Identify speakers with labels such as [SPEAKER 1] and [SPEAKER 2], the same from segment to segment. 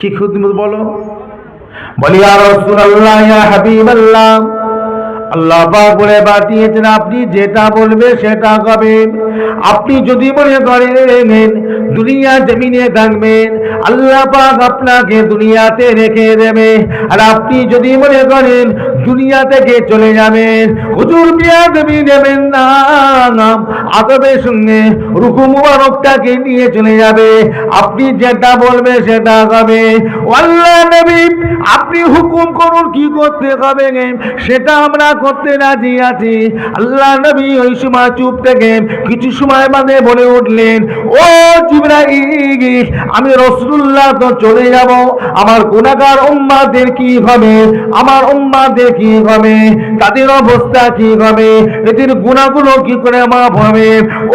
[SPEAKER 1] কি খুদমত বলো? বলি আর রাসূলুল্লাহ ইয়া হাবিবাল্লাহ। আল্লাহ পাক বলে পাঠিয়েছেন, আপনি যেটা বলবে সেটা করবেন আপনি যদি মনে করেন, দুনিয়া জমিনে থাকবেন, আল্লাহ পাক আপনাকে দুনিয়াতে রেখে দেবে। আর আপনি যদি মনে করেন, দুনিয়া থেকে চলে যাবেন, হুজুর বিয়া দেবী দেবেন না আদবের সঙ্গে রুকু মুবারকটাকে নিয়ে চলে যাবে। আপনি যেটা বলবে সেটা হবে আল্লাহ নবী, আপনি হুকুম করুন কি করতে হবে? সেটা আমরা করতে রাজি আছি। আল্লাহ নবী ওই সময় চুপ থেকে কিছু সময় বাদে বলে উঠলেন, ও জিব্রাইল, আমি রসুল্লাহ তো চলে যাব। আমার গুণাগার উম্মাদের কি হবে? আমার উম্মাদের কি হবে? তাদের অবস্থা কি হবে? এদের গুণাগুলো কি করে মাফ হবে?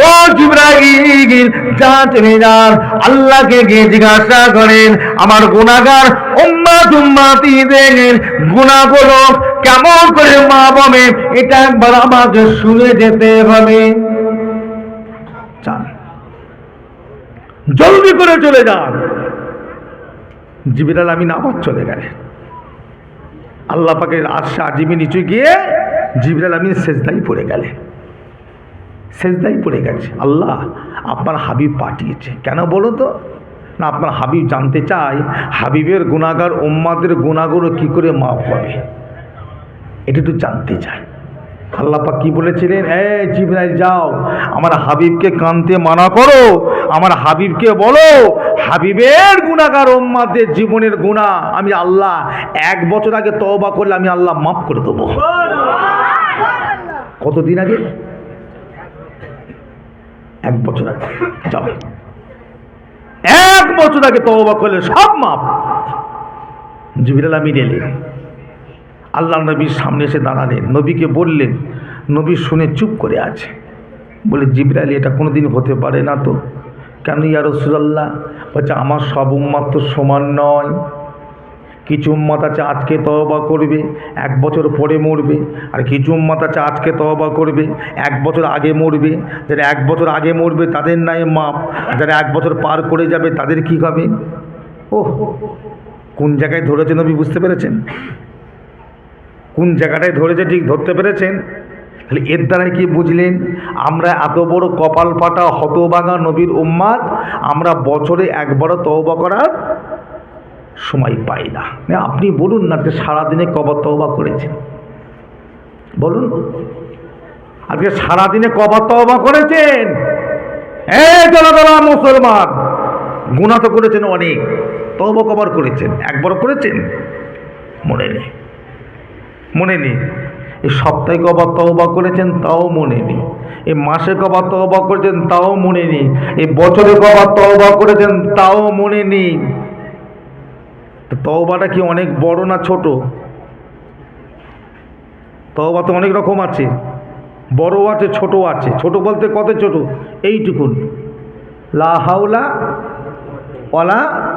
[SPEAKER 1] ও জিব্রাইল যা চলে যান আল্লাহকে গিয়ে জিজ্ঞাসা করেন, আমার গুণাগার উম্মাত উম্মাতিদের গুণাগুলো কেমন করে মা হবে এটা একবার আমাকে শুনে যেতে হবে। জলদি করে চলে যান। জিবিরাল আমিন আবার চলে গেলেন। আল্লাহ পাকের আশা আজিমি নিচু গিয়ে জিবরাল আমিন সেজদাই পড়ে গেলেন। সেজদাই পড়ে গেছে। আল্লাহ আপনার হাবিব পাঠিয়েছে। কেন বলো তো? না, আপনার হাবিব জানতে চায়, হাবিবের গুণাগার উম্মাদের গুণাগুলো কি করে মাফ হবে? এটা একটু জানতে চায় আল্লাপা কি বলেছিলেন? এ জিবরাইল যাও। আমার হাবিবকে কানতে মানা করো। আমার হাবিবকে বলো হাবিবের গুণাগার উম্মাদের জীবনের গুণা আমি আল্লাহ এক বছর আগে তওবা করলে আমি আল্লাহ মাফ করে দেবো। কতদিন আগে? এক বছর আগে। যাও। এক বছর আগে তওবা করলে সব মাপ জিবিরাল আমিন এলেন। আল্লাহ নবীর সামনে এসে দাঁড়ালেন। নবীকে বললেন, নবী শুনে চুপ করে আছে। বলে, জিবরাইল, এটা কোনো দিন হতে পারে না তো। কেন ইয়া রসুলাল্লাহ? বলছে, আমার সব উম্মাত তো সমান নয়। কিছু উম্মাত আছে আজকে তওবা করবে, এক বছর পরে মরবে। আর কিছু উম্মাত আছে আজকে তওবা করবে, এক বছর আগে মরবে। যারা এক বছর আগে মরবে, তাদের নাই মাপ যারা এক বছর পার করে যাবে, তাদের কি হবে? ও কোন জায়গায় ধরেছে নবী, বুঝতে পেরেছেন? কোন জায়গাটায় ধরেছে ঠিক ধরতে পেরেছেন? তাহলে এর দ্বারাই কি বুঝলেন? আমরা এত বড় কপাল ফাটা হতবাগা নবীর উম্মাদ, আমরা বছরে একবারও তওবা করার সময় পাই না। আপনি বলুন না যে সারাদিনে কবার তওবা করেছেন। বলুন। আজকে সারাদিনে কবার তওবা করেছেন? মুসলমান গুণা তো করেছেন অনেক, তওবা কবার করেছেন, একবারও করেছেন? মনে নেই। মনে নেই। এই সপ্তাহে কবার তওবা করেছেন, তাও মনে নেই। এই মাসে কবার তওবা করেছেন, তাও মনে নেই। এই বছরে কবার তওবা করেছেন, তাও মনে নেই। তওবাটা কি অনেক বড় না ছোট? তওবা তো অনেক রকম আছে। বড় আছে ছোট আছে। ছোট বলতে কত ছোট? এইটুকুন। লা হাওলা ওয়ালা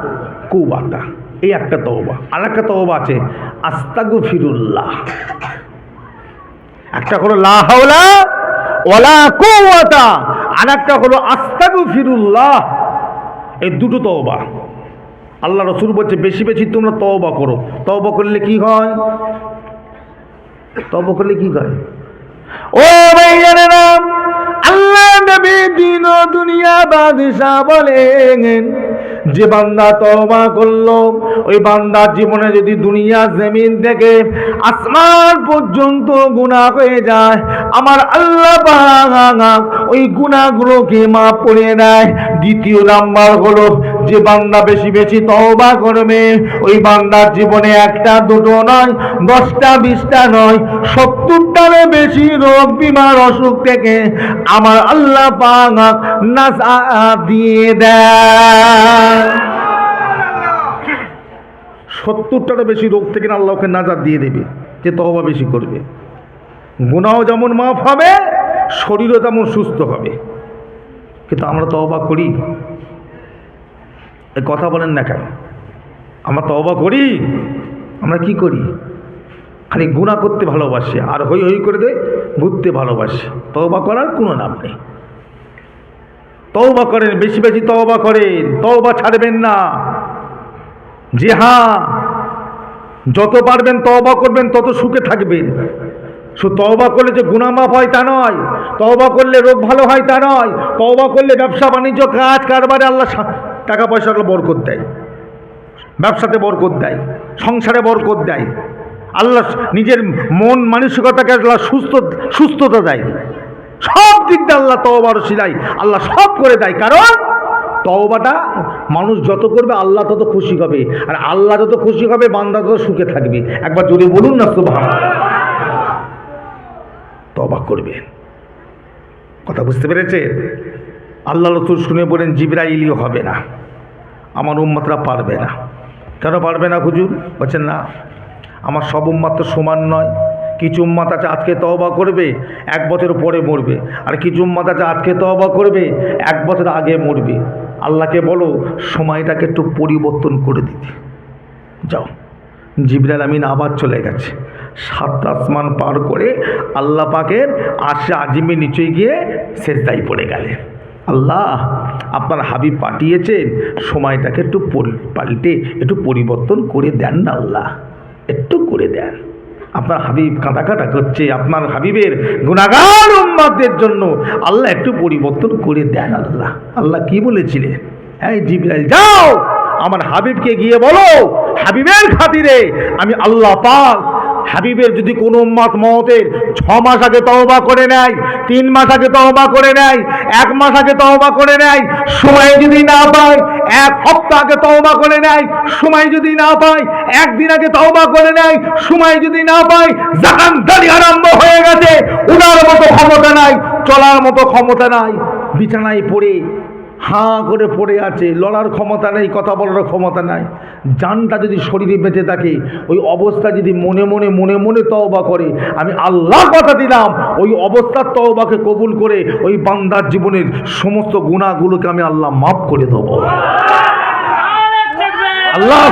[SPEAKER 1] কুবাতা এই একটা তওবা। আর একটা তওবা আছে। আস্তাগু ফিরুল্লাহ একটা হলো লা হাওলা ওয়ালা কুওয়াতা আর একটা হলো আস্তাগু ফিরুল্লাহ এই দুটো তওবা। আল্লাহ রসুল বলছে, বেশি বেশি তোমরা তওবা করো। তওবা করলে কি হয়? তওবা করলে কি হয়? ও ভাই জানে আল্লাহ নবী দিন দুনিয়া বাদশাহ বলেন যে বান্দা তবা করল, ওই বান্দার জীবনে যদি দুনিয়া জমিন থেকে আসমান পর্যন্ত গুণা হয়ে যায়, আমার আল্লাহ ওই গুণাগুলোকে মাফ করে দেয়। দ্বিতীয় নাম্বার হলো যে বান্দা বেশি বেশি তওবা করবে, ওই বান্দার জীবনে একটা, দুটো নয়, দশটা, বিশটা নয় সত্তরটার বেশি রোগ, বিমার অসুখ থেকে আমার আল্লাহ পাক নাসা দিয়ে দেয় সত্তরটারও বেশি রোগ থেকে না আল্লাহকে নাজাদ দিয়ে দেবে, যে তহবা বেশি করবে। গুণাও যেমন মাফ হবে, শরীরও তেমন সুস্থ হবে। কিন্তু আমরা তহবা করি। কথা বলেন না কেন? আমরা তহবা করি, আমরা কি করি? খালি গুণা করতে ভালোবাসি, আর হই হই করে দে ঘুরতে ভালোবাসি। তওবা করার কোনো নাম নেই। তওবা করেন, বেশি বেশি তওবা করেন, তওবা ছাড়বেন না। যে হ্যাঁ যত পারবেন তওবা করবেন, তত সুখে থাকবেন। শুধু তওবা করলে যে গুণামাপ হয় তা নয়, তওবা করলে রোগ ভালো হয় তা নয়, তওবা করলে ব্যবসা বাণিজ্য কাজ কারবারে আল্লাহ টাকা পয়সা বরকত দেয়। ব্যবসাতে বরকত দেয়, সংসারে বরকত দেয়। আল্লাহ নিজের মন মানসিকতাকে আল্লাহ সুস্থ, সুস্থতা দেয়। সব দিক দিয়ে আল্লাহ তওবার সিলাই আল্লাহ সব করে দেয়। কারণ তওবাটা মানুষ যত করবে আল্লাহ তত খুশি হবে। আর আল্লাহ যত খুশি হবে, বান্দা তত সুখে থাকবে। একবার জোরে বলুন না সুবহান তবা করবে। কথা বুঝতে পেরেছে আল্লাহ রসুল শুনে বলেন জিব্রাইলিও হবে না। আমার উম্মতরা পারবে না। কেন পারবে না হুজুর? বলছেন, না, আমার সব উম্মাত তো সমান নয়। কিছু উম্মাত আছে, আজকে তওবা করবে, এক বছর পরে মরবে। আর কিছু উম্মাত আছে, আজকে তওবা করবে, এক বছর আগে মরবে। আল্লাহকে বলো, সময়টাকে একটু পরিবর্তন করে দিতে। যাও। জিবরাল আমিন আবার চলে গেছে। সাত আসমান পার করে আল্লাহ পাকের আশে আজিমে নিচে গিয়ে শেষদাই পড়ে গেলেন। আল্লাহ আপনার হাবিব পাঠিয়েছেন, সময়টাকে একটু পাল্টে, একটু পরিবর্তন করে দেন না আল্লাহ। একটু করে দেন। আপনার হাবিব কাঁদা কাটা করছে, আপনার হাবিবের গুণাগার উম্মাদের জন্য আল্লাহ একটু পরিবর্তন করে দেন আল্লাহ। আল্লাহ কি বলেছিলেন? হ্যাঁ জিবরাইল, যাও! আমার হাবিবকে গিয়ে বলো, হাবিবের খাতিরে আমি আল্লাহ পাক হাবিবের যদি কোনো উম্মাত মহতের ছ মাস আগে তওবা করে নেয়, তিন মাস আগে তওবা করে নেয়, এক মাস আগে তওবা করে নেয়, সময় যদি না পায়, এক সপ্তাহ আগে তওবা করে নেয়, সময় যদি না পায়, একদিন আগে তওবা করে নেয়, সময় যদি না পায় জাকান দাড়ি আরম্ভ হয়ে গেছে, উনার মতো ক্ষমতা নাই, চলার মতো ক্ষমতা নাই, বিছানায় পড়ে হাঁ করে পড়ে আছে, লড়ার ক্ষমতা নেই, কথা বলার ক্ষমতা নাই। জানটা যদি শরীরে বেঁচে থাকে, ওই অবস্থা যদি মনে মনে মনে মনে তওবা করে, আমি আল্লাহ কথা দিলাম, ওই অবস্থার তওবাকে কবুল করে, ওই বান্দার জীবনের সমস্ত গুণাগুলোকে আমি আল্লাহ মাফ করে দেবো। আল্লাহ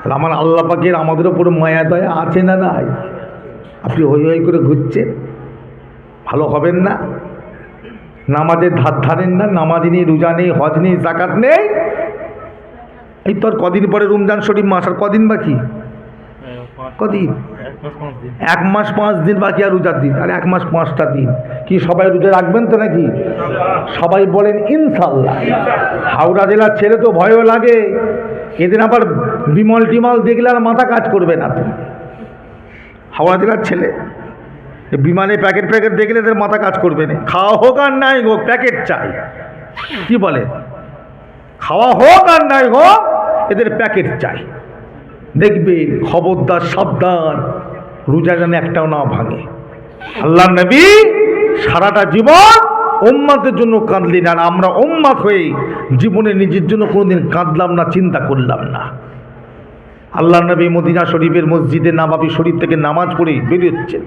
[SPEAKER 1] তাহলে আমার আল্লাহ পাকের আমাদের ওপর মায়া, দয়া আছে না নাই? আপনি হই হই করে ঘুরছেন? ভালো হবেন না? নামাজের ধার ধারেন না, নামাজ নেই, রোজা নেই, হজ নেই জাকাত নেই। এই তোর কদিন পরে রমজান শরীফ মাস, আর কদিন বাকি? কদিন? এক মাস পাঁচ দিন বাকি আর রোজার দিন, আর এক মাস পাঁচটা দিন। কি সবাই রোজা রাখবেন তো নাকি? সবাই বলেন ইনশাল্লাহ হাওড়া জেলার ছেলে তো ভয়ও লাগে। এদিন আবার বিমল টিমল দেখলে আর মাথা কাজ করবে না। তো হাওড়া জেলার ছেলে বিমানে প্যাকেট প্যাকেট দেখলে এদের মাথা কাজ করবে না। খাওয়া হোক আর নাই হোক, প্যাকেট চাই। কি বলে? খাওয়া হোক আর নাই হোক, এদের প্যাকেট চাই। দেখবেন খবরদার সাবধান, রোজা যেন একটাও না ভাঙে। আল্লাহ নবী সারাটা জীবন ওম্মাদের জন্য কাঁদলেন, আর আমরা ওম্মাদ হয়ে জীবনে নিজের জন্য কোনোদিন কাঁদলাম না, চিন্তা করলাম না। আল্লাহ নবী মদিনা শরীফের মসজিদে নাবাবি শরীফ থেকে নামাজ পড়ে বেরোচ্ছেন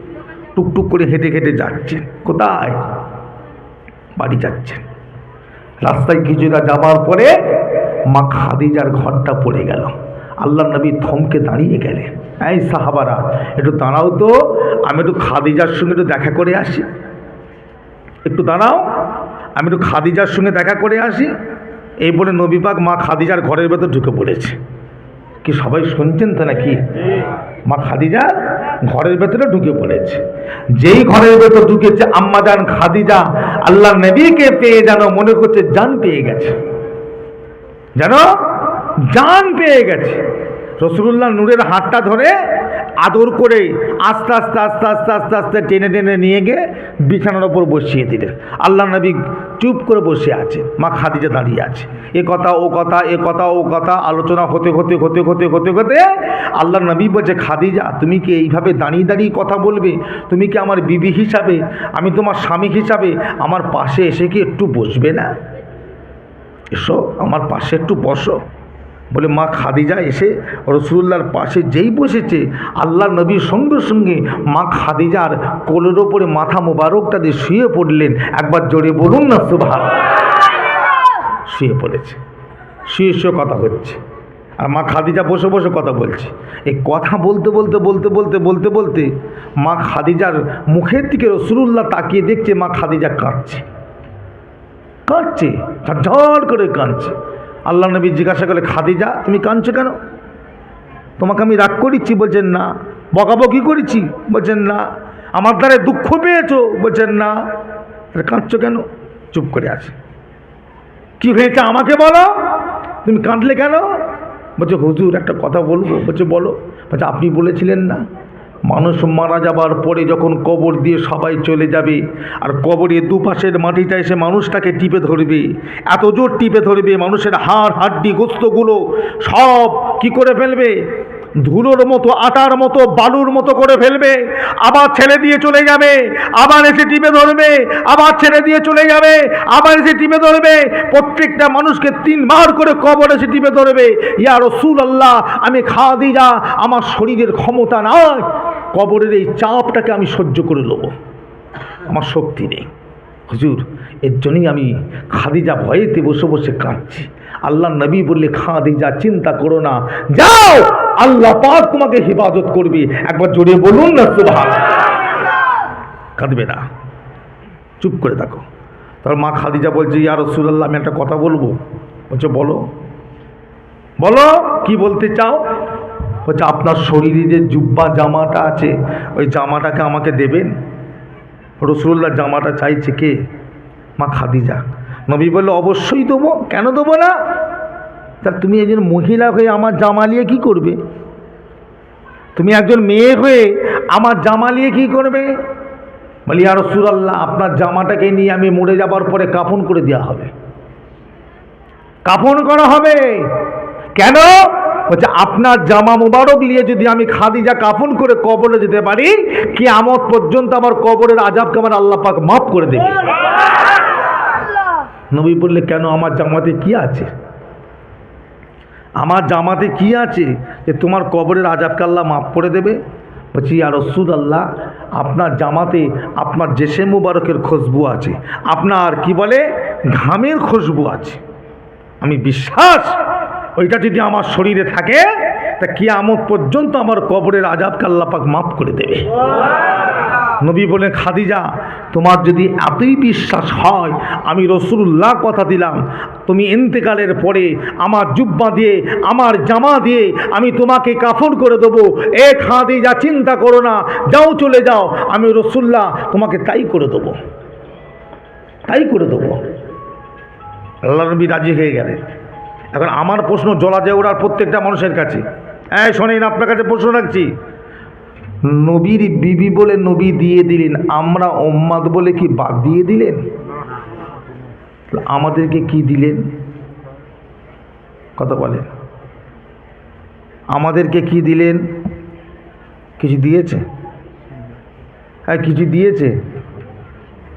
[SPEAKER 1] টুকটুক করে হেঁটে হেঁটে যাচ্ছেন। কোথায়? বাড়ি যাচ্ছেন। রাস্তায় কিছুটা যাবার পরে মা খাদিজার ঘরটা পড়ে গেল। আল্লাহ নবী থমকে দাঁড়িয়ে গেলেন। এই সাহাবারা, একটু দাঁড়াও তো, আমি একটু খাদিজার সঙ্গে একটু দেখা করে আসি। একটু দাঁড়াও, আমি একটু খাদিজার সঙ্গে দেখা করে আসি। এই বলে নবীপাক মা খাদিজার ঘরের ভেতর ঢুকে পড়েছে। কি সবাই শুনছেন তো নাকি? মা খাদিজা ঘরের ভেতরে ঢুকে পড়েছে। যেই ঘরের ভেতর ঢুকেছে আম্মা যান খাদিজা আল্লাহ নবীকে পেয়ে যেন মনে করছে জান পেয়ে গেছে। যেন জান পেয়ে গেছে। রসুল্লাহ নূরের হাতটা ধরে আদর করে আস্তে আস্তে আস্তে আস্তে আস্তে আস্তে টেনে টেনে নিয়ে গিয়ে বিছানার ওপর বসিয়ে দিলেন। আল্লাহ নবী চুপ করে বসে আছে মা খাদিজা দাঁড়িয়ে আছে। এ কথা, ও কথা, এ কথা, ও কথা, আলোচনা হতে হতে হতে হতে হতে হতে আল্লাহ নবী বলছে, খাদিজা, তুমি কি এইভাবে দাঁড়িয়ে দাঁড়িয়ে কথা বলবে? তুমি কি আমার বিবি হিসাবে, আমি তোমার স্বামী হিসাবে আমার পাশে এসে কি একটু বসবে না? এসো, আমার পাশে একটু বসো। বলে মা খাদিজা এসে রসুল্লাহর পাশে যেই বসেছে আল্লাহ নবীর সঙ্গে সঙ্গে মা খাদিজার কোলের ওপরে মাথা মোবারকটা দিয়ে শুয়ে পড়লেন। একবার জোরে বলুন না সুভাষ শুয়ে পড়েছে। শুয়ে শুয়ে কথা হচ্ছে আর মা খাদিজা বসে বসে কথা বলছে। এই কথা বলতে বলতে বলতে বলতে বলতে বলতে মা খাদিজার মুখের দিকে রসুল্লাহ তাকিয়ে দেখছে মা খাদিজা কাঁদছে। কাঁদছে ঝড় করে কাঁদছে। আল্লাহ নবী জিজ্ঞাসা করলে, খাদিজা, তুমি কাঁদছো কেন? তোমাকে আমি রাগ করেছি বলছেন, না। বকাবকি করেছি বলছেন, না। আমার দ্বারা দুঃখ পেয়েছ? বলছেন, না। কাঁদছো কেন? চুপ করে আছে। কি হয়েছে আমাকে বলো? তুমি কাঁদলে কেন? বলছে, হুজুর, একটা কথা বলব। বলছে, বলো। বলছে, আপনি বলেছিলেন না। মানুষ মারা যাবার পরে যখন কবর দিয়ে সবাই চলে যাবে, আর কবরের দুপাশের মাটিটা এসে মানুষটাকে টিপে ধরবে, এত জোর টিপে ধরবে, মানুষের হাড়, হাড্ডি, গোস্তগুলো সব কি করে ফেলবে? ধুলোর মতো, আটার মতো, বালুর মতো করে ফেলবে। আবার ছেড়ে দিয়ে চলে যাবে। আবার এসে টিপে ধরবে। আবার ছেড়ে দিয়ে চলে যাবে। আবার এসে টিপে ধরবে। প্রত্যেকটা মানুষকে তিনবার করে কবর এসে টিপে ধরবে। ইয়া রসুল আল্লাহ আমি খাওয়া দিই যা আমার শরীরের ক্ষমতা নয় কবরের এই চাপটাকে আমি সহ্য করে নেব। আমার শক্তি নেই। হুজুর, এর জন্যই আমি খাদিজা ভয়েতে বসে বসে কাঁদছি। আল্লাহ নবী বললে খাদিজা চিন্তা করো না। যাও, আল্লাহ পাক তোমাকে হেফাজত করবে। একবার জোরে বলুন না সুভাষ কাঁদবে না। চুপ করে থাকো। তার মা খাদিজা বলছে, ইয়া রসুল্লাহ আমি একটা কথা বলব? বলছে, বলো। বলো, কি বলতে চাও? বলছে, আপনার শরীরে যে জুব্বা জামাটা আছে, ওই জামাটাকে আমাকে দেবেন? রসুল্লাহ জামাটা চাইছে কে? মা খাদিজা নবী বলল, অবশ্যই দেবো। কেন দেবো না? তা তুমি একজন মহিলা হয়ে আমার জামা নিয়ে কী করবে? তুমি একজন মেয়ে হয়ে আমার জামা নিয়ে কী করবে? বলি আর রসুল্লাহ আপনার জামাটাকে নিয়ে আমি মরে যাবার পরে কাফন করে দেওয়া হবে। কাফন করা হবে? কেন? বলছে, আপনার জামা মোবারক নিয়ে যদি আমি খাদিজা কাফন করে কবরে যেতে পারি কি আমত পর্যন্ত আমার কবরের আজাবকে আমার আল্লাহ পাক মাফ করে দেবে। নবী বললে, কেন আমার জামাতে কি আছে? আমার জামাতে কি আছে যে তোমার কবরের আজাবকে আল্লাহ মাফ করে দেবে? বলছি আর রসুল আল্লাহ আপনার জামাতে আপনার জেসে মুবারকের খুশবু আছে। আপনার কি বলে? ঘামের খুশবু আছে। আমি বিশ্বাস, ওইটা যদি আমার শরীরে থাকে, তা কিয়ামত পর্যন্ত আমার কবরের আজাবকে আল্লাহ পাক মাফ করে দেবে। নবী বলেন খাদিজা, তোমার যদি এতই বিশ্বাস হয়, আমি রসুল্লাহ কথা দিলাম, তুমি ইন্তেকালের পরে আমার জুব্বা দিয়ে, আমার জামা দিয়ে আমি তোমাকে কাফন করে দেবো। এ খাদিজা, চিন্তা করো না, যাও চলে যাও, আমি রসুল্লাহ তোমাকে তাই করে দেবো। তাই করে দেবো। আল্লাহ নবী রাজি হয়ে গেলেন। এখন আমার প্রশ্ন জলা জেওড়ার প্রত্যেকটা মানুষের কাছে। হ্যাঁ শোনেন, আপনার কাছে প্রশ্ন রাখছি। নবীর বিবি বলে নবী দিয়ে দিলেন, আমরা ওম্মাদ বলে কি বাদ দিয়ে দিলেন? আমাদেরকে কি দিলেন? কথা বলেন। আমাদেরকে কি দিলেন? কিছু দিয়েছে? হ্যাঁ কিছু দিয়েছে।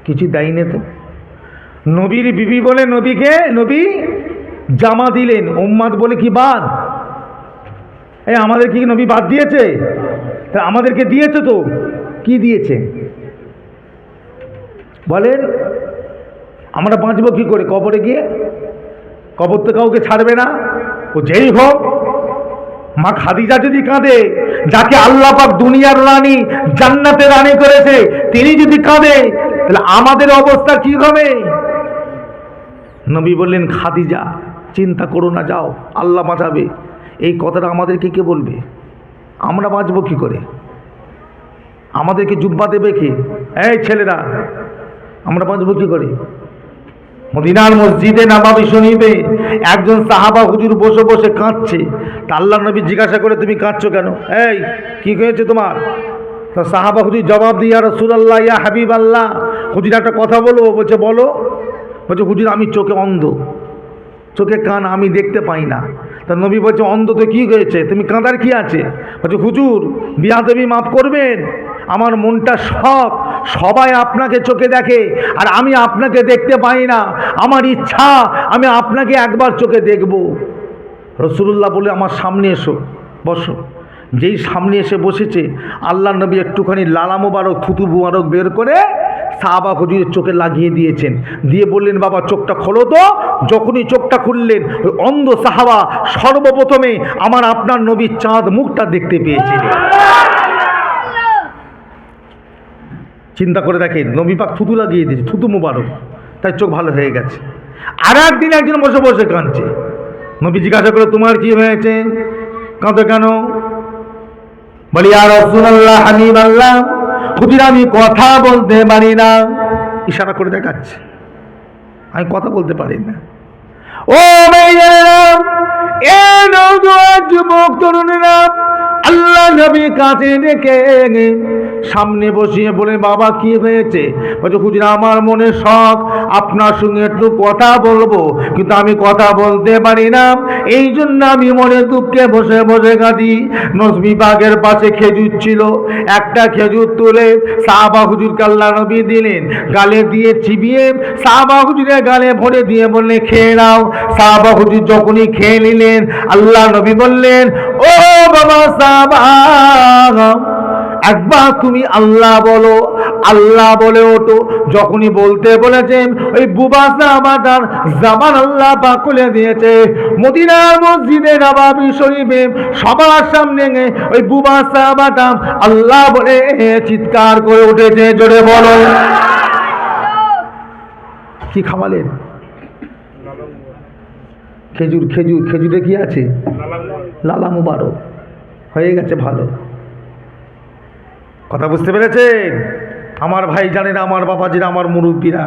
[SPEAKER 1] কিছু দেয়নি তো? নবীর বিবি বলে নবীকে, নবী জামা দিলেন, উম্মাদ বলে কি বাদ? এই আমাদের কি নবী বাদ দিয়েছে? তা আমাদেরকে দিয়েছে তো। কি দিয়েছে? বলেন, আমরা বাঁচবো কি করে? কবরে গিয়ে? কবর তো কাউকে ছাড়বে না। ও যেই হোক, মা খাদিজা যদি কাঁদে, যাকে আল্লাহ পাক দুনিয়ার রানী, জান্নাতের রানী করেছে, তিনি যদি কাঁদে, তাহলে আমাদের অবস্থা কি হবে? নবী বললেন, খাদিজা, চিন্তা করো না, যাও, আল্লাহ বাঁচাবে। এই কথাটা আমাদেরকে কে বলবে? আমরা বাঁচবো কি করে? আমাদেরকে জুব্বা দেবে কে? এই ছেলেরা, আমরা বাঁচবো কি করে? মদিনার মসজিদে নামাবি শুনিবে, একজন সাহাবা হুজুর বসে বসে কাঁদছে। তা আল্লাহ নবী জিজ্ঞাসা করে, তুমি কাঁদছো কেন? এই, কি হয়েছে তোমার? তা সাহাবা হুজুর জবাব দিয়া রসুল আল্লাহ ইয়া হাবিব আল্লাহ হুজুর একটা কথা বলো বলছে বলো। বলছে, হুজুর, আমি চোখে অন্ধ। চোখে কান আমি দেখতে পাই না। তা নবী বলছে অন্ধ কি কী হয়েছে? তুমি কাঁদার কি আছে? বলছে, হুজুর, বিয়া দেবী মাফ করবেন। আমার মনটা সব, সবাই আপনাকে চোখে দেখে, আর আমি আপনাকে দেখতে পাই না। আমার ইচ্ছা, আমি আপনাকে একবার চোখে দেখব। রসুল্লাহ বলে, আমার সামনে এসো, বসো। যেই সামনে এসে বসেছে আল্লাহ নবী একটুখানি লালা মোবারক, থুতু মুবারক বের করে সাহাবা হুজুরের চোখে লাগিয়ে দিয়েছেন। দিয়ে বললেন, বাবা, চোখটা খোলো তো। যখনই চোখটা খুললেন, ওই অন্ধ সাহাবা সর্বপ্রথমে আমার আপনার নবীর চাঁদ মুখটা দেখতে পেয়েছিলেন চিন্তা করে দেখেন, নবী পাক থুতু লাগিয়ে দিয়েছে, থুতু মোবারক। তাই চোখ ভালো হয়ে গেছে। আর একদিন একজন বসে বসে কাঁদছে। নবী জিজ্ঞাসা করে তোমার কি হয়েছে? কাঁদো কেন? বলি আর রসুল্লাহ হাবিব আল্লাহ খুদির আমি কথা বলতে পারি না। ইশারা করে দেখাচ্ছে। আমি কথা বলতে পারি না। ও মেয়েরা এ নওজোয়ান যুবক, তরুণেরা আল্লাহ নবী কাছে ডেকে সামনে বসিয়ে বলে, বাবা, কি হয়েছে? বলছে, হুজুর, আমার মনে শখ, আপনার সঙ্গে একটু কথা বলব। কিন্তু আমি কথা বলতে পারি না। এই জন্য আমি মনে দুঃখে বসে বসে কাঁদি। নজমি বাগের পাশে খেজুর ছিল। একটা খেজুর তুলে সাহাবা হুজুর কাল্লা নবী দিলেন। গালে দিয়ে চিবিয়ে সাহাবা হুজুরের গালে ভরে দিয়ে বললেন, খেয়ে নাও। সাহাবা হুজুর যখনই খেয়ে নিলেন, আল্লাহ নবী বললেন ও বাবা একবার তুমি আল্লাহ বলো, আল্লাহ বলে ওঠো। যখনই বলতে বলেছেন, ওই বুবা জামান আল্লাহ পাক খুলে দিয়েছে। মদিনার মসজিদে নবাবি শরীফে সবার সামনে ওই আল্লাহ বলে চিৎকার করে উঠেছে, জোরে বলো। কি খাওয়ালেন খেজুর খেজুর, খেজুরে কি আছে? লালা মুবারক। হয়ে গেছে ভালো। কথা বুঝতে পেরেছেন? আমার ভাই জানেন, আমার বাবা বাবাজিরা আমার মুরব্বীরা,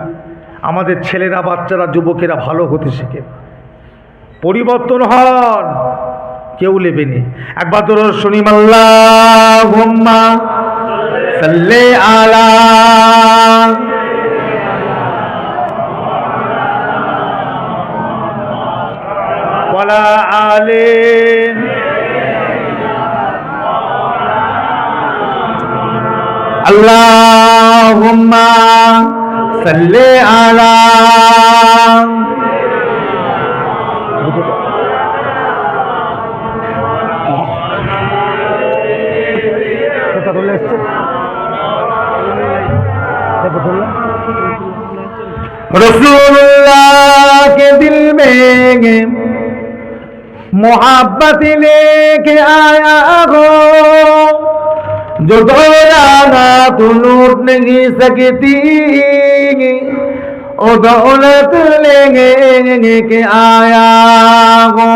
[SPEAKER 1] আমাদের ছেলেরা, বাচ্চারা, যুবকেরা ভালো হতে শেখে। পরিবর্তন হন, কেউ লেবেনি একবার তোর শুনি মাল্লাহ সাল্লে আলা ওয়ালা আলে আল্লাহুম্মা সাল্লি আলা रसूलुल्लाह के दिल में मोहब्बत लेके आया हो जो दौलाना तू लूट नहीं सकती ओ दौलत लेंगे के आया हो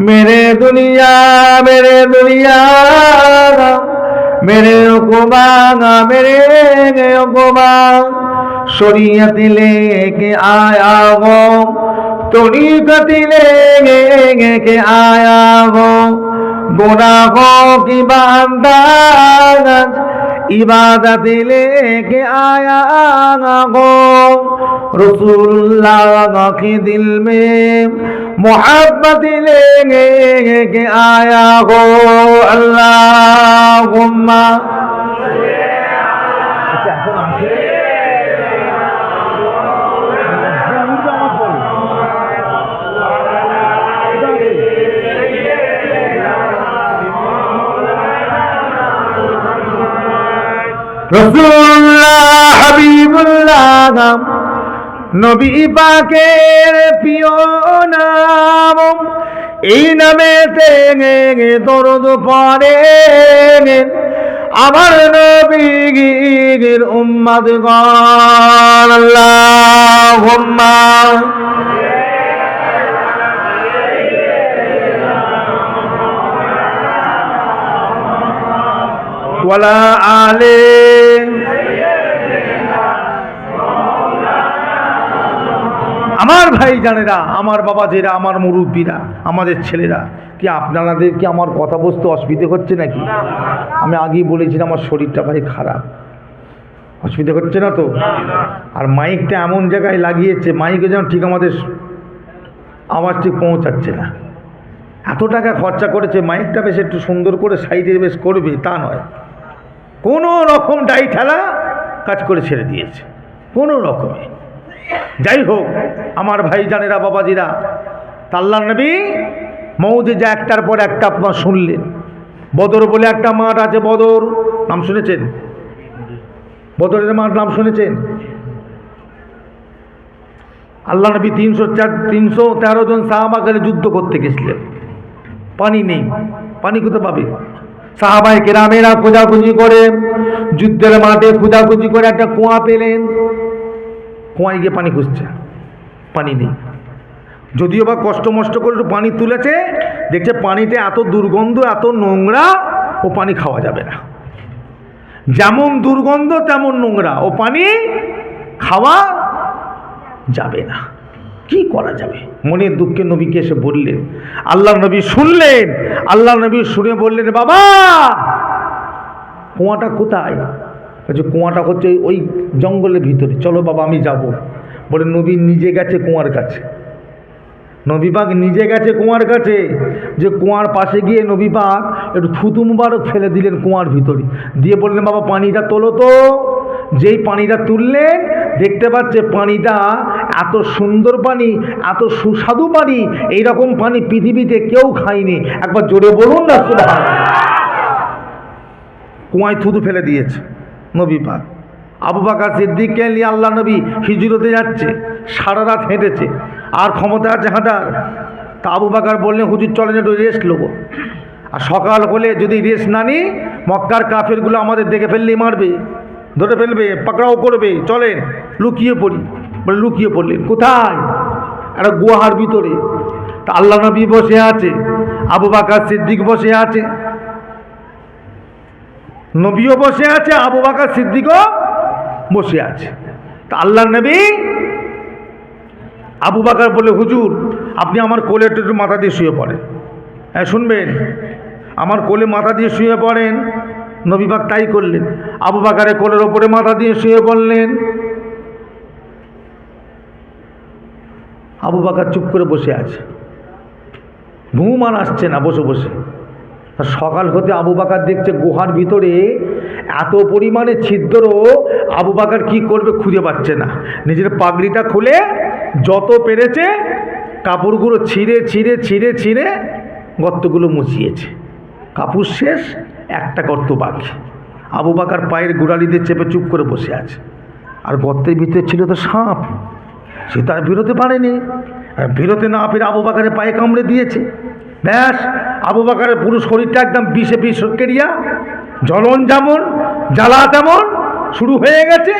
[SPEAKER 1] मेरे दुनिया मेरे दुनिया मेरे हुकुमा मेरे हुकुमा शरीयत लेके आया हो तरीकत लेके आया हो गुनाहों की बांधान इबादत लेके आया हो रसूलुल्लाह के दिल में मोहब्बत लेके आया हो अल्लाहुम्मा রসুল্লাহ হাবিবুল্লাহ নবী পাকের প্রিয় নাম। এই নামে দরদ পরে আমার নবীর উম্মাদ গণ আমার ভাই জানেরা আমার বাবাজিরা, আমার মুরব্বীরা, আমাদের ছেলেরা, কি আপনাদের কি আমার কথা বুঝতে অসুবিধে হচ্ছে নাকি? আমি আগেই বলেছিলাম, আমার শরীরটা ভাই খারাপ। অসুবিধা হচ্ছে না তো? আর মাইকটা এমন জায়গায় লাগিয়েছে, মাইকে যেন ঠিক আমাদের আওয়াজ ঠিক পৌঁছাচ্ছে না। এত টাকা খরচা করেছে, মাইকটা বেশ একটু সুন্দর করে সাইডে বেশ করবে, তা নয়। কোনো রকম ডাই ঠেলা কাজ করে ছেড়ে দিয়েছে, কোনো রকমে। যাই হোক, আমার ভাই জানেরা বাবাজিরা, তাল্লা নবী মৌজে যা একটার পর একটা আপনার শুনলেন। বদর বলে একটা মাঠ আছে, বদর। নাম শুনেছেন? বদরের মাঠ নাম শুনেছেন? আল্লাহ নবী তিনশো চার, তিনশো তেরো জন সাহাবাকে যুদ্ধ করতে গেছিলেন। পানি নেই। পানি কোথায় পাবে? সাহাবাই কেরামেরা খোঁজাখুঁজি করে, যুদ্ধের মাঠে খোঁজাখুঁজি করে একটা কুয়া পেলেন। কুয়ায় গিয়ে পানি খুঁজছে, পানি নেই। যদিও বা কষ্ট মষ্ট করে একটু পানি তুলেছে, দেখছে পানিতে এত দুর্গন্ধ, এত নোংরা, ও পানি খাওয়া যাবে না। যেমন দুর্গন্ধ, তেমন নোংরা, ও পানি খাওয়া যাবে না। কি করা যাবে? মনের দুঃখে নবীকে এসে বললেন আল্লাহ নবী শুনলেন আল্লাহ নবী শুনে বললেন, বাবা, কুয়াটা কোথায়? বলছে, কুয়াটা হচ্ছে ওই জঙ্গলের ভিতরে। চলো বাবা, আমি যাব। বলে, নবী নিজে গেছে কুয়ার কাছে। নবীবাগ নিজে গেছে কুয়ার কাছে। যে কুয়ার পাশে গিয়ে নবীবাগ একটু থুতু মুবারক ফেলে দিলেন কুয়ার ভিতরে। দিয়ে বললেন, বাবা, পানিটা তোলো তো। যেই পানিটা তুললেন, দেখতে পাচ্ছে পানিটা এত সুন্দর পানি, এত সুস্বাদু পানি, এইরকম পানি পৃথিবীতে কেউ খায়নি। একবার জোরে বলুন না, সুবহানাল্লাহ। কুয়ায় থুতু ফেলে দিয়েছে নবী পাক। আবু বাকার সিদ্দিককে নিয়ে আল্লাহ নবী হিজরতে যাচ্ছে, সারা রাত হেঁটেছে, আর ক্ষমতা আছে হাঁটার। তা আবু বাকার বললেন, হুজুর, চলেন, একটু রেস্ট নেব। আর সকাল হলে যদি রেস্ট না নিই, মক্কার কাফেরগুলো আমাদের দেখে ফেললেই মারবে, ধরে ফেলবে, পাকড়াও করবে, চলেন, লুকিয়ে পড়ি। বলে লুকিয়ে পড়লেন, কোথায়? একটা গুহার ভিতরে। তা আল্লাহ নবী বসে আছে, আবু বাকার সিদ্দিক বসে আছে। নবীও বসে আছে, আবু বাকার সিদ্দিকও বসে আছে। তা আল্লাহ নবী আবু বাকার বলে, হুজুর, আপনি আমার কোলে একটু মাথা দিয়ে শুয়ে পড়েন। হ্যাঁ শুনবেন? আমার কোলে মাথা দিয়ে শুয়ে পড়েন। নবীবাগ তাই করলেন। আবু বাকারের কোলের ওপরে মাথা দিয়ে শুয়ে পড়লেন। আবু বাকার চুপ করে বসে আছে। ঘুম আর আসছে না, বসে বসে। সকাল হতে আবু বাকার দেখছে গুহার ভিতরে এত পরিমাণে ছিদ্র, আবু বাকার কি করবে খুঁজে পাচ্ছে না। নিজের পাগড়িটা খুলে যত পেরেছে কাপড়গুলো ছিঁড়ে ছিঁড়ে ছিঁড়ে ছিঁড়ে গর্তগুলো মুছিয়েছে। কাপড় শেষ, একটা গর্ত বাকি। আবু বাকার পায়ের গোড়ালিতে চেপে চুপ করে বসে আছে। আর গর্তের ভিতরে ছিল তো সাপ। সে তার বেরোতে পারেনি। আর বেরোতে না পেরে আবু বাকারের পায়ে কামড়ে দিয়েছে। ব্যাস, আবু বাকারের পুরো শরীরটা একদম বিষে বিষ কেরিয়া, জ্বলন যেমন, জ্বালা তেমন, শুরু হয়ে গেছে।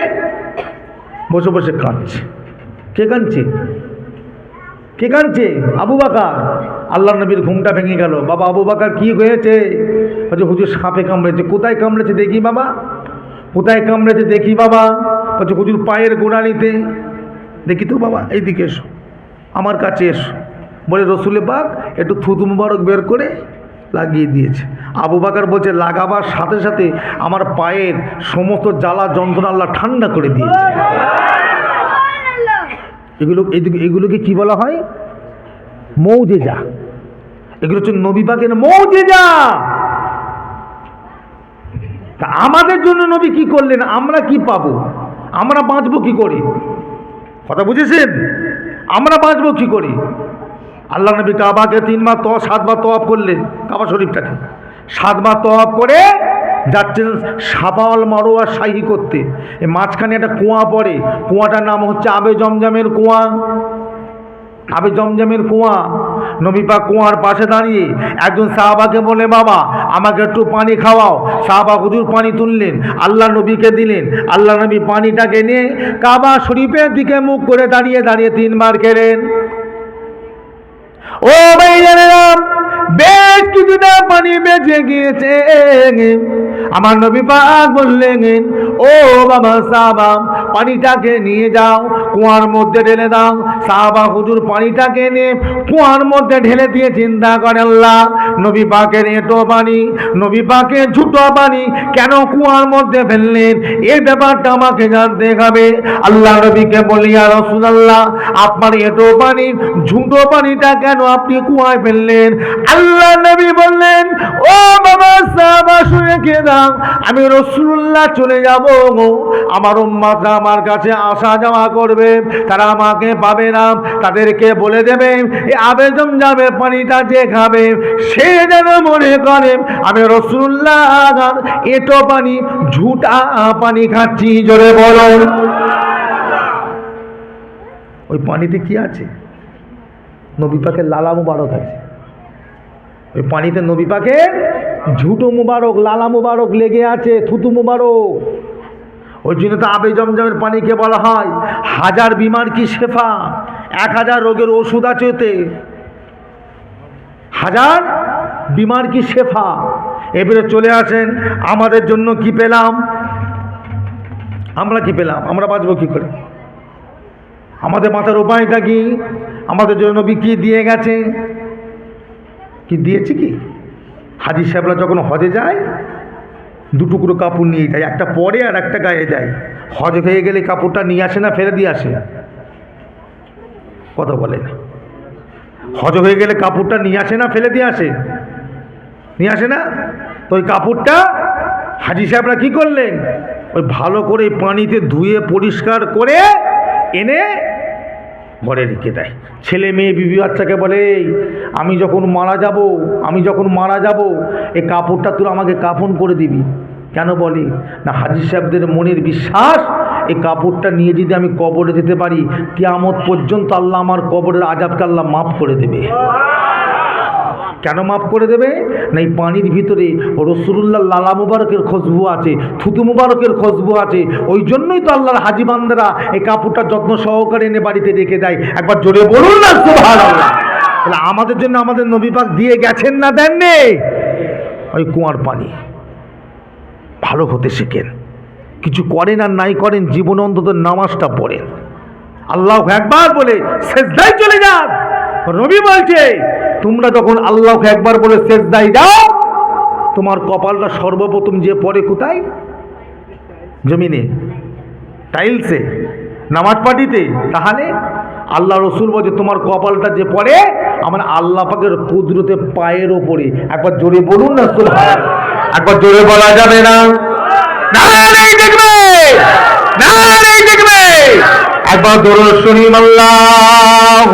[SPEAKER 1] বসে বসে কাঁদছে। কে কাঁদছে? কে কাঁদছে? আবু বাকার। আল্লাহ নবীর ঘুমটা ভেঙে গেল। বাবা, আবু বাকার কি হয়েছে? বলছে, হুজুর সাপে কামড়েছে। কোথায় কামড়েছে দেখি বাবা? কোথায় কামড়েছে দেখি বাবা? বলছে, হুজুর পায়ের গোড়ালিতে। দেখি তো বাবা, এইদিকে এসো। আমার কাছে এসো। বলে রসুলে বাগ একটু থুতু মুবারক বের করে লাগিয়ে দিয়েছে। আবু বাকার বলছে, লাগাবার সাথে সাথে আমার পায়ের সমস্ত জ্বালা যন্ত্রণা আল্লাহ ঠান্ডা করে দিয়েছে। এগুলো এগুলোকে কি বলা হয়? মৌজেজা। এগুলো হচ্ছে নবী পাকের মৌজেজা। তা আমাদের জন্য নবী কি করলেন? আমরা কি পাবো? আমরা বাঁচবো কি করে? কথা বুঝেছেন? আমরা বাঁচবো কী করে? আল্লাহ নবী কাবাকে তিনবার তো সাতবার অফ করলেন কাবা শরীফটাকে সাতবার অফ করে যাচ্ছেন সাবাল মারোয়া শাহি করতে। মাঝখানে একটা কুয়া পড়ে। কুয়াটার নাম হচ্ছে আবে জমজমের কুয়া। আবে জমজমের কুয়া নবীপা কুয়ার পাশে দাঁড়িয়ে একজন সাহাবাকে বলে বাবা, আমাকে একটু পানি খাওয়াও। সাহাবা হুজুর পানি তুললেন, আল্লাহ নবীকে দিলেন। আল্লাহ নবী পানিটাকে নিয়ে কাবা শরীফের দিকে মুখ করে দাঁড়িয়ে দাঁড়িয়ে তিনবার কেড়েন ও ভাইজানেরা বেশ কিছুটা পানি বেঁচে গিয়েছে। আমার নবী পাক বললেন, ও বাবা সাহাবা, পানিটাকে নিয়ে যাও, কুয়ার মধ্যে ঢেলে দাও। সাহাবা হুজুর পানিটাকে নিয়ে কুয়ার মধ্যে ঢেলে দিয়ে চিন্তা করে, আল্লাহ, নবী পাকের এঁটো পানি, নবী পাকের ঝুটো পানি কেন কুয়ার মধ্যে ফেললেন? এই ব্যাপারটা আমাকে জানতে হবে। আল্লাহ নবীকে বলিয়া রসুলাল্লাহ, আপনার এঁটো পানি ঝুটো পানিটা কেন আপনি কুয়ায় ফেললেন? আল্লাহ নবী বললেন, ও বাবা, সাহাবা শুনে কে দাও আমি রসুল্লাহ চলে যাব। আমার উম্মাদরা আমার কাছে আসা যাওয়া করবে। তারা আমাকে পাবে না। তাদেরকে বলে দেবে, এ আবেদন যাবে, পানিটা যে খাবে, সে যেন মনে করে, আমি রসুল্লাহ এটো পানি, ঝুটা পানি খাচ্ছি। জোরে বলো ওই পানিতে কি আছে? নবী পাকের লালা মুবারক আছে। ওই পানিতে নবী পাকের ঝুটো মুবারক, লালা মুবারক লেগে আছে, থুতু মুবারক। ওই জন্য তো আবে জমজমের পানিকে বলা হয়, হাজার বিমার কি শেফা? এক হাজার রোগের ওষুধ আছে ওতে। হাজার বিমার কি শেফা? এবারে চলে আসেন, আমাদের জন্য কি পেলাম? আমরা কি পেলাম? আমরা বাঁচবো কি করে? আমাদের মাথার উপায়টা কি? আমাদের জন্য নবী কি দিয়ে গেছে? কি দিয়েছে কি? হাজি সাহেবরা যখন হজে যায়, দু টুকরো কাপড় নিয়ে যায়, একটা পরে আর একটা গায়ে যায় হজ হয়ে গেলে কাপড়টা নিয়ে আসে না, ফেলে দিয়ে আসে? কথা বলেন হজ হয়ে গেলে কাপড়টা নিয়ে আসে না, ফেলে দিয়ে আসে? নিয়ে আসে না? তো ওই কাপড়টা হাজি সাহেবরা কী করলেন? ওই ভালো করে পানিতে ধুয়ে পরিষ্কার করে এনে ঘরে রেখে দেয়। ছেলে মেয়ে বিবি বাচ্চাকে বলে "এই, আমি যখন মারা যাব আমি যখন মারা যাব এই কাপড়টা তুই আমাকে কাফন করে দিবি। কেন বলে? না হাজির সাহেবদের মনের বিশ্বাস এই কাপড়টা নিয়ে যদি আমি কবরে যেতে পারি কেয়ামত পর্যন্ত আল্লাহ আমার কবরের আজাবকে আল্লাহ মাফ করে দেবে। কেন মাফ করে দেবে? না এই পানির ভিতরে রসুল্লাহ লালা মুবারকের খুশবু আছে, থুতু মুবারকের খুশবু আছে। ওই জন্যই তো আল্লাহর হাজিবান্দারা এই কাপড়টা যত্ন সহকারে এনে বাড়িতে রেখে দেয়। একবার জোরে বলুন না তাহলে আমাদের জন্য আমাদের নবী পাক দিয়ে গেছেন না দেননি? ওই কুয়ার পানি। ভালো হতে শেখেন। কিছু করেন আর নাই করেন, জীবন অন্তত নামাজটা পড়েন। আল্লাহ একবার বলে শেষদাই চলে যান। রবি বলছে তোমরা যখন আল্লাহকে একবার বলে শেষদাই যাও তোমার কপালটা সর্বপ্রথম যে পড়ে কোথায়? জমিনে। টাইলসে। নামাজ পাটিতে তাহলে আল্লাহ রসুল বলছে, তোমার কপালটা যে পড়ে, আমার আল্লাহ পাকের কুদরতে পায়ের ওপরে। একবার জোরে বলুন না সুবহান একবার জোরে বলা যাবে না। দেখবে। দেখবে। একবার দরুদ শুনি আল্লাহ